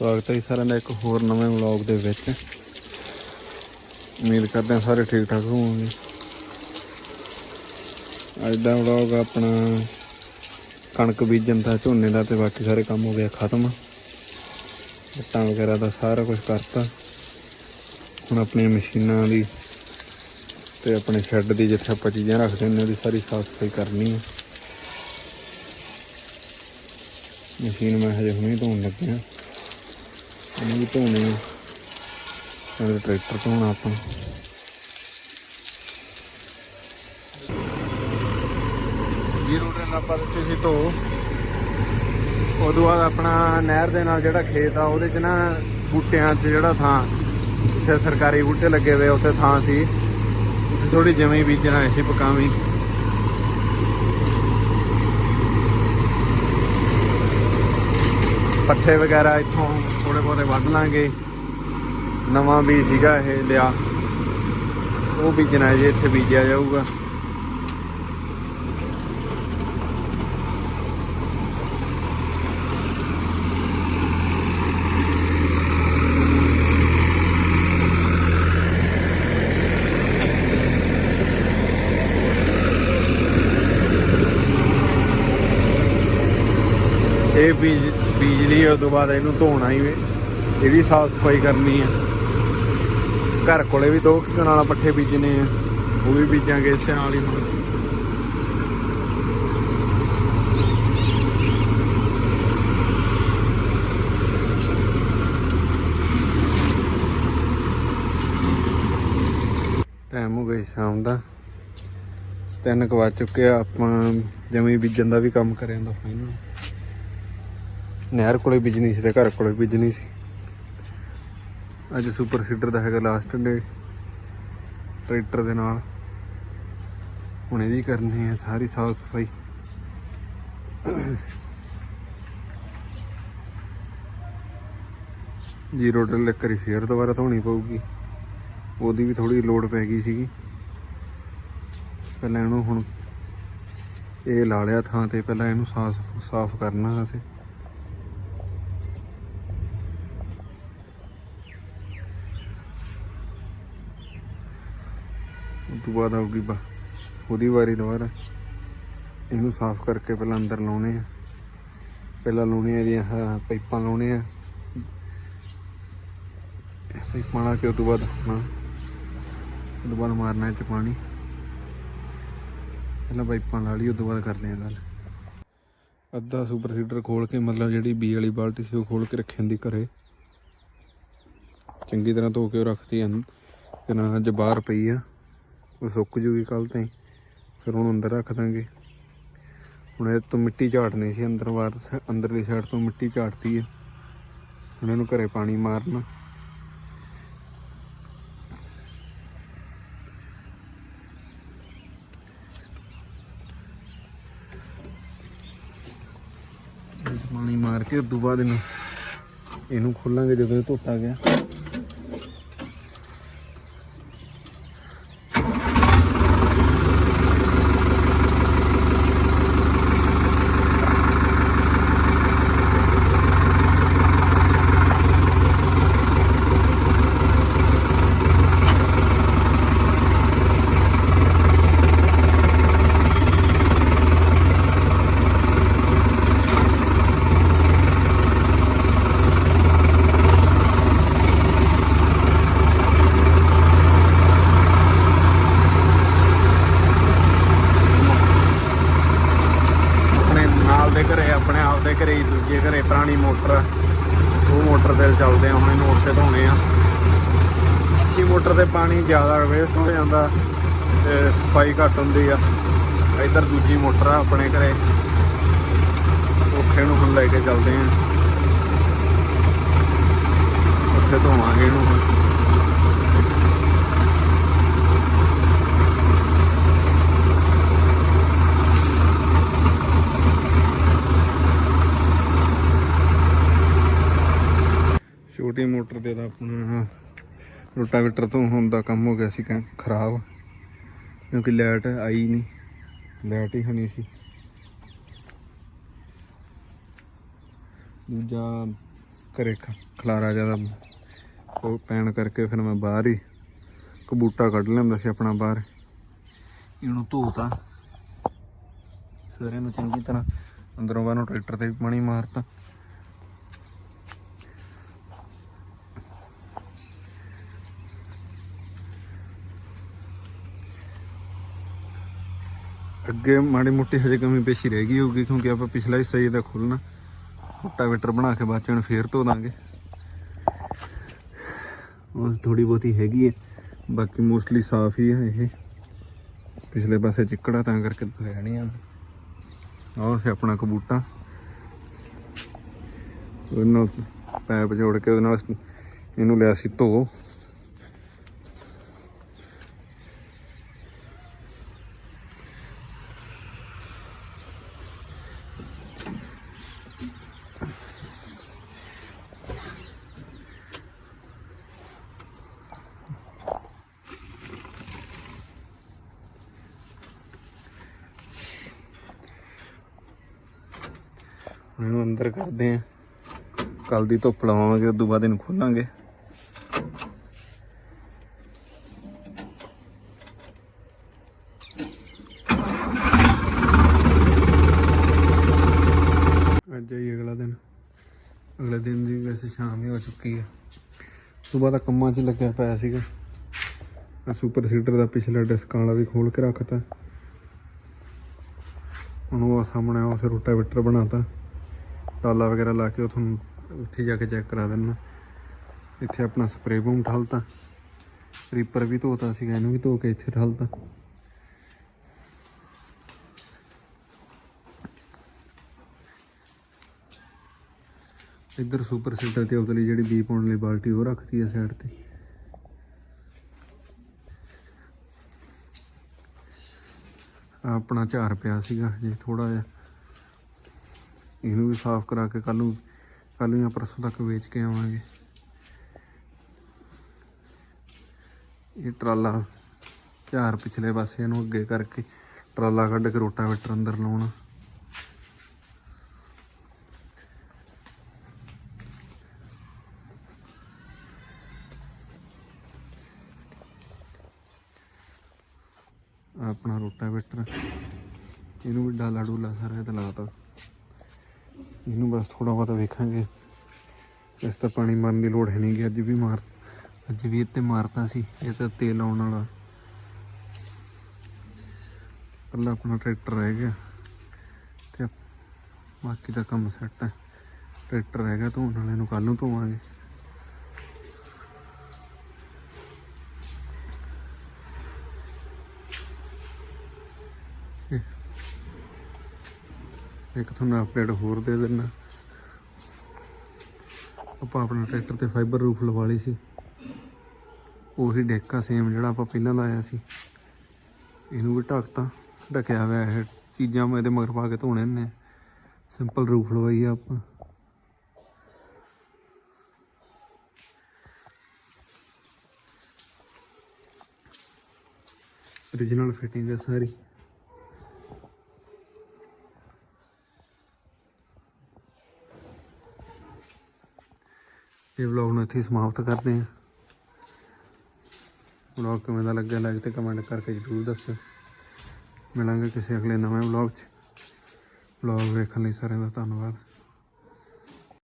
ਸਵਾਗਤ ਹੈ ਜੀ ਸਾਰਿਆਂ ਦਾ ਇੱਕ ਹੋਰ ਨਵੇਂ ਵਲੌਗ ਦੇ ਵਿੱਚ। ਉਮੀਦ ਕਰਦੇ ਹਾਂ ਸਾਰੇ ਠੀਕ ਠਾਕ ਹੋਵੋਗੇ। ਅੱਜ ਦਾ ਵਲੌਗ ਆਪਣਾ ਕਣਕ ਬੀਜਣ ਦਾ, ਝੋਨੇ ਦਾ ਤੇ ਬਾਕੀ ਸਾਰੇ ਕੰਮ ਹੋ ਗਿਆ ਖਤਮ। ਇੱਟਾਂ ਵਗੈਰਾ ਦਾ ਸਾਰਾ ਕੁਝ ਕਰਤਾ। ਹੁਣ ਆਪਣੀਆਂ ਮਸ਼ੀਨਾਂ ਦੀ ਤੇ ਆਪਣੇ ਸ਼ੈੱਡ ਦੀ ਜਿੱਥੇ ਆਪਾਂ ਚੀਜ਼ਾਂ ਰੱਖਦੇ ਹੁੰਦੇ ਉਹਦੀ ਸਾਰੀ ਸਾਫ਼ ਸਫ਼ਾਈ ਕਰਨੀ ਹੈ ਮਸ਼ੀਨ ਮੈਂ ਹਜੇ ਹੁਣੇ ਧੋਣ ਲੱਗਿਆ। ਇਹਨੂੰ ਵੀ ਧੋਣੇ ਆ। ਟਰੈਕਟਰ ਧੋਣਾ ਆਪਾਂ। ਜੀਰੋ ਟਨ ਆਪਾਂ ਦਿੱਤੇ ਸੀ ਧੋ। ਉਦੋਂ ਬਾਅਦ ਆਪਣਾ ਨਹਿਰ ਦੇ ਨਾਲ ਜਿਹੜਾ ਖੇਤ ਆ, ਉਹਦੇ 'ਚ ਨਾ ਬੂਟਿਆਂ 'ਚ ਜਿਹੜਾ ਥਾਂ, ਜਿੱਥੇ ਸਰਕਾਰੀ ਬੂਟੇ ਲੱਗੇ ਹੋਏ ਉੱਥੇ ਥਾਂ ਸੀ। ਉੱਥੇ ਥੋੜੀ ਜਮੀ ਬੀਜਣਾ ਸੀ ਪਕਾਵੀ ਪੱਠੇ ਵਗੈਰਾ ਇੱਥੋਂ ਥੋੜੇ ਬਹੁਤੇ ਵੱਢ ਲਾਂਗੇ। ਨਵਾਂ ਵੀ ਸੀਗਾ ਇਹ ਲਿਆ। ਉਹ ਬੀਜਣਾ ਜੇ ਇੱਥੇ ਬੀਜਿਆ ਜਾਊਗਾ। ਇਹ ਬੀਜ ਬੀਜ ਲਈ ਉਸ ਤੋਂ ਬਾਅਦ ਇਹਨੂੰ ਧੋਣਾ ਹੀ ਵੇ। ਇਹ ਵੀ ਸਾਫ਼ ਸਫ਼ਾਈ ਕਰਨੀ ਆ। ਘਰ ਕੋਲੇ ਵੀ ਦੋ ਕੁ ਕਨਾਲਾਂ ਪੱਠੇ ਬੀਜਨੇ ਆ। ਉਹ ਵੀ ਬੀਜਾਂਗੇ ਇਸੇ ਨਾਲ ਹੀ ਹੁਣ। ਟਾਈਮ ਹੋ ਗਿਆ ਸ਼ਾਮ ਦਾ। ਤਿੰਨ ਕੁ ਵੱਜ ਚੁੱਕੇ ਆ। ਆਪਾਂ ਜਮੀ ਬੀਜਣ ਦਾ ਵੀ ਕੰਮ ਕਰਿਆ ਦਾ ਫਾਈਨਲ ਨਹਿਰ ਕੋਲੇ ਬਿਜਨੀ ਸੀ ਤੇ ਘਰ ਕੋਲੇ ਬਿਜਨੀ ਸੀ। ਅੱਜ ਸੁਪਰ ਸੀਡਰ ਦਾ ਹੈਗਾ ਲਾਸਟ ਡੇ ਟਰੈਕਟਰ ਦੇ ਨਾਲ। ਹੁਣ ਇਹਦੀ ਕਰਨੀ ਹੈ ਸਾਰੀ ਸਾਫ਼ ਸਫ਼ਾਈ। ਜੀਰੋ ਟਰਲ ਇੱਕ ਵਾਰੀ ਫੇਰ ਦੁਬਾਰਾ ਧੋਣੀ ਪਊਗੀ। ਉਹਦੀ ਵੀ ਥੋੜੀ ਲੋਡ ਪੈ ਗਈ ਸੀਗੀ। ਪਹਿਲਾਂ ਇਹਨੂੰ ਹੁਣ ਇਹ ਲਾ ਲਿਆ ਥਾਂ ਤੇ, ਪਹਿਲਾਂ ਇਹਨੂੰ ਸਾਫ਼ ਸਾਫ਼ ਕਰਨਾ ਅਸੀਂ ਤੋਂ ਬਾਅਦ ਆਊਗੀ ਬਾ ਉਹਦੀ ਵਾਰੀ ਦੁਬਾਰਾ। ਇਹਨੂੰ ਸਾਫ਼ ਕਰਕੇ ਪਹਿਲਾਂ ਅੰਦਰ ਲਾਉਣੇ ਆ। ਪਹਿਲਾਂ ਲਾਉਣੇ ਆ ਇਹਦੀਆਂ ਆਹ ਪਾਈਪਾਂ ਲਾਉਣੇ ਆ ਪਾਈਪਾਂ ਲਾ ਕੇ ਉਸ ਤੋਂ ਬਾਅਦ ਨਾ ਉਸ ਤੋਂ ਬਾਅਦ ਮਾਰਨਾ ਇਹ ਚ ਪਾਣੀ। ਪਹਿਲਾਂ ਪਾਈਪਾਂ ਲਾ ਲਈ ਉਸ ਤੋਂ ਬਾਅਦ ਕਰਦੇ ਆ ਗੱਲ। ਅੱਧਾ ਸੁਪਰ ਸੀਡਰ ਖੋਲ ਕੇ, ਮਤਲਬ ਜਿਹੜੀ ਬੀ ਵਾਲੀ ਬਾਲਟੀ ਸੀ, ਉਹ ਖੋਲ ਕੇ ਰੱਖੀ ਦੀ ਘਰੇ। ਚੰਗੀ ਤਰ੍ਹਾਂ ਧੋ ਕੇ ਉਹ ਰੱਖਤੀ ਆਂ ਤੇ ਨਾ ਅੱਜ ਬਾਹਰ ਪਈ ਆ। ਉਹ ਸੁੱਕ ਜੂਗੀ ਕੱਲ ਤਾਈਂ। ਫਿਰ ਉਹਨੂੰ ਅੰਦਰ ਰੱਖ ਦਾਂਗੇ। ਹੁਣ ਇਹ ਤੋਂ ਮਿੱਟੀ ਝਾੜਨੀ ਸੀ ਅੰਦਰ ਬਾਹਰ, ਅੰਦਰਲੀ ਸਾਈਡ ਤੋਂ ਮਿੱਟੀ ਝਾੜਤੀ ਹੈ ਹੁਣ ਇਹਨੂੰ ਘਰੇ ਪਾਣੀ ਮਾਰਨਾ। ਪਾਣੀ ਮਾਰ ਕੇ ਉਸ ਤੋਂ ਬਾਅਦ ਇਹਨੂੰ ਇਹਨੂੰ ਖੋਲਾਂਗੇ ਜਦੋਂ ਇਹ ਧੋਤਾ ਗਿਆ ਆਪਣੇ ਨਾਲ ਦੇ ਘਰੇ ਆਪਣੇ ਆਪ ਦੂਜੇ ਘਰੇ ਪੁਰਾਣੀ ਮੋਟਰ ਆ। ਉਹ ਮੋਟਰ ਤੇ ਚੱਲਦੇ ਆ, ਹੁਣ ਇਹਨੂੰ ਉੱਥੇ ਧੋਣੇ ਆ। ਅੱਛੀ ਮੋਟਰ ਤੇ ਪਾਣੀ ਜ਼ਿਆਦਾ ਵੇਸਟ ਹੋ ਜਾਂਦਾ ਤੇ ਸਫ਼ਾਈ ਘੱਟ ਹੁੰਦੀ ਆ। ਇੱਧਰ ਦੂਜੀ ਮੋਟਰ ਆ ਆਪਣੇ ਘਰੇ। ਉੱਥੇ ਨੂੰ ਹੁਣ ਲੈ ਕੇ ਚੱਲਦੇ ਆ ਉੱਥੇ ਧੋਵਾਂਗੇ ਇਹਨੂੰ ਹੁਣ ਛੋਟੀ ਮੋਟਰ ਤੇ ਤਾਂ ਆਪਣਾ ਰੋਟਾਵੇਟਰ ਤੋਂ ਹੁਣ ਦਾ ਕੰਮ ਹੋ ਗਿਆ ਸੀ ਕ- ਖਰਾਬ। ਕਿਉਂਕਿ ਲਾਈਟ ਆਈ ਨਹੀਂ। ਲਾਈਟ ਹੀ ਹਣੀ ਸੀ। ਦੂਜਾ ਘਰੇ ਖਲਾਰਾ ਜ਼ਿਆਦਾ ਉਹ ਪੈਣ ਕਰਕੇ ਫਿਰ ਮੈਂ ਬਾਹਰ ਹੀ ਕਬੂਟਾ ਕੱਢ ਲੈਂਦਾ ਸੀ ਆਪਣਾ ਬਾਹਰ। ਇਹਨੂੰ ਧੋਤਾ। ਸਵੇਰੇ ਨੂੰ ਚੰਗੀ ਤਰ੍ਹਾਂ ਅੰਦਰੋਂ ਬਾਹਰੋਂ ਟਰੈਕਟਰ ਤੇ ਵੀ ਪਾਣੀ ਮਾਰਤਾ। ਅੱਗੇ ਮਾੜੀ ਮੋਟੀ ਹਜੇ ਕਮੀ ਪੇਸ਼ੀ ਰਹਿ ਗਈ ਹੋਊਗੀ ਕਿਉਂਕਿ ਆਪਾਂ ਪਿਛਲਾ ਹਿੱਸਾ ਹੀ ਇਹਦਾ ਖੋਲਣਾ ਰੋਟਾਵੇਟਰ ਬਣਾ ਕੇ ਬਾਅਦ ਚ ਇਹਨੂੰ ਫੇਰ ਧੋ ਦਾਂਗੇ। ਉਹ ਥੋੜੀ ਬਹੁਤੀ ਹੈਗੀ ਹੈ, ਬਾਕੀ ਮੋਸਟਲੀ ਸਾਫ਼ ਹੀ ਹੈ ਇਹ। ਪਿਛਲੇ ਪਾਸੇ ਚਿੱਕੜਾ ਤਾਂ ਕਰਕੇ ਧੋਇਆ ਨਹੀਂ ਆ। ਆਹ ਸੀ ਆਪਣਾ ਕਬੂਟਾ ਉਹਦੇ ਪੈਪ ਜੋੜ ਕੇ ਉਹਦੇ ਨਾਲ ਇਹਨੂੰ ਲਿਆ ਸੀ ਧੋ। ਹੁਣ ਇਹਨੂੰ ਅੰਦਰ ਕਰਦੇ ਆ। ਕੱਲ ਦੀ ਧੁੱਪ ਲਵਾਵਾਂਗੇ ਉਸ ਤੋਂ ਬਾਅਦ ਇਹਨੂੰ ਖੋਲਾਂਗੇ। ਅੱਜ ਹੀ ਅਗਲਾ ਦਿਨ। ਅਗਲੇ ਦਿਨ ਦੀ ਵੈਸੇ ਸ਼ਾਮ ਹੀ ਹੋ ਚੁੱਕੀ ਹੈ ਸਵੇਰ ਦਾ ਕੰਮਾਂ 'ਚ ਲੱਗਿਆ ਪਿਆ ਸੀਗਾ। ਆ ਸੁਪਰ ਸੀਡਰ ਦਾ ਪਿਛਲਾ ਡਿਸਕ ਵਾਲਾ ਵੀ ਖੋਲ ਕੇ ਰੱਖਤਾ। ਹੁਣ ਉਹ ਸਾਹਮਣੇ ਉਸ ਰੋਟਾਵੇਟਰ ਬਣਾਤਾ। ਟਾਲਾ ਵਗੈਰਾ ਲਾ ਕੇ ਉਥੋਂ ਉੱਥੇ ਜਾ ਕੇ ਚੈੱਕ ਕਰਾ ਦੇਣਾ ਇੱਥੇ ਆਪਣਾ ਸਪਰੇ ਬੂਮ ਠਾਲਤਾ। ਰੀਪਰ ਵੀ ਧੋਤਾ ਸੀਗਾ, ਇਹਨੂੰ ਵੀ ਧੋ ਕੇ ਇੱਥੇ ਠਾਲਤਾ। ਇੱਧਰ ਸੁਪਰ ਸੀਟਰ ਤੇ ਉਤਲੀ ਜਿਹੜੀ ਬੀ ਪਾਉਣ ਲਈ ਬਾਲਟੀ ਉਹ ਰੱਖਤੀ ਹੈ ਸਾਈਡ ਤੇ। ਆਪਣਾ ਝਾਰ ਪਿਆ ਸੀਗਾ, ਜੇ ਥੋੜਾ ਜਿਹਾ ਇਹਨੂੰ ਵੀ ਸਾਫ਼ ਕਰਾ ਕੇ ਕੱਲ ਨੂੰ ਕੱਲ ਨੂੰ ਜਾਂ ਪਰਸੋਂ ਤੱਕ ਵੇਚ ਕੇ ਆਵਾਂਗੇ। ਇਹ ਟਰਾਲਾ ਝਾਰ ਪਿਛਲੇ ਪਾਸੇ ਇਹਨੂੰ ਅੱਗੇ ਕਰਕੇ ਟਰਾਲਾ ਕੱਢ ਕੇ ਰੋਟਾਵੇਟਰ ਅੰਦਰ ਲਾਉਣਾ। ਆਹ ਆਪਣਾ ਰੋਟਾਵੇਟਰ। ਇਹਨੂੰ ਵੀ ਡਾਲਾ ਡੂਲਾ ਸਾਰਾ ਤੇ ਲਾਤਾ। ਇਹਨੂੰ ਬਸ ਥੋੜਾ ਬਹੁਤਾ ਵੇਖਾਂਗੇ। ਇਸ ਤਾਂ ਪਾਣੀ ਮਾਰਨ ਦੀ ਲੋੜ ਹੈ ਨਹੀਂ ਕਿ ਅੱਜ ਵੀ ਮਾਰ, ਅੱਜ ਵੀ ਇੱਥੇ ਮਾਰਤਾ ਸੀ, ਇਹ ਤਾਂ ਤੇਲ ਆਉਣ ਵਾਲਾ। ਕੱਲਾ ਆਪਣਾ ਟਰੈਕਟਰ ਰਹਿ ਗਿਆ ਤੇ ਬਾਕੀ ਦਾ ਕੰਮ ਸੈੱਟ ਹੈ। ਟਰੈਕਟਰ ਹੈਗਾ ਧੋਣ ਵਾਲੇ ਨੂੰ ਕੱਲ ਨੂੰ ਧੋਵਾਂਗੇ। ਇੱਕ ਤੁਹਾਨੂੰ ਅਪਡੇਟ ਹੋਰ ਦੇ ਦਿੰਨਾ ਆਪਾਂ ਆਪਣਾ ਟਰੈਕਟਰ ਤੇ ਫਾਈਬਰ ਰੂਫ ਲਵਾ ਲਈ ਸੀ। ਉਹੀ ਡੈਕ ਆ ਸੇਮ ਜਿਹੜਾ ਆਪਾਂ ਪਹਿਲਾਂ ਲਾਇਆ ਸੀ। ਇਹਨੂੰ ਵੀ ਢੱਕਤਾ, ਢੱਕਿਆ ਹੋਇਆ ਇਹ ਚੀਜ਼ਾਂ ਮੈਂ ਇਹਦੇ ਮਗਰ ਪਾ ਕੇ ਧੋਣੇ ਨੇ ਸਿੰਪਲ ਰੂਫ ਲਵਾਈ ਆ ਆਪਾਂ। Origignal ਫਿਟਿੰਗ ਹੈ ਸਾਰੀ। ਇਹ ਵਲੌਗ ਨੂੰ ਇੱਥੇ ਸਮਾਪਤ ਕਰਦੇ ਹਾਂ। ਵਲੌਗ ਕਿਵੇਂ ਦਾ ਲੱਗਿਆ ਲਾਈਕ ਤੇ ਕਮੈਂਟ ਕਰਕੇ ਜਰੂਰ ਦੱਸਿਓ। ਮਿਲਾਂਗੇ ਕਿਸੇ ਅਗਲੇ ਨਵੇਂ ਵਲੌਗ 'ਚ। ਵਲੌਗ ਵੇਖਣ ਲਈ ਸਾਰਿਆਂ ਦਾ ਧੰਨਵਾਦ।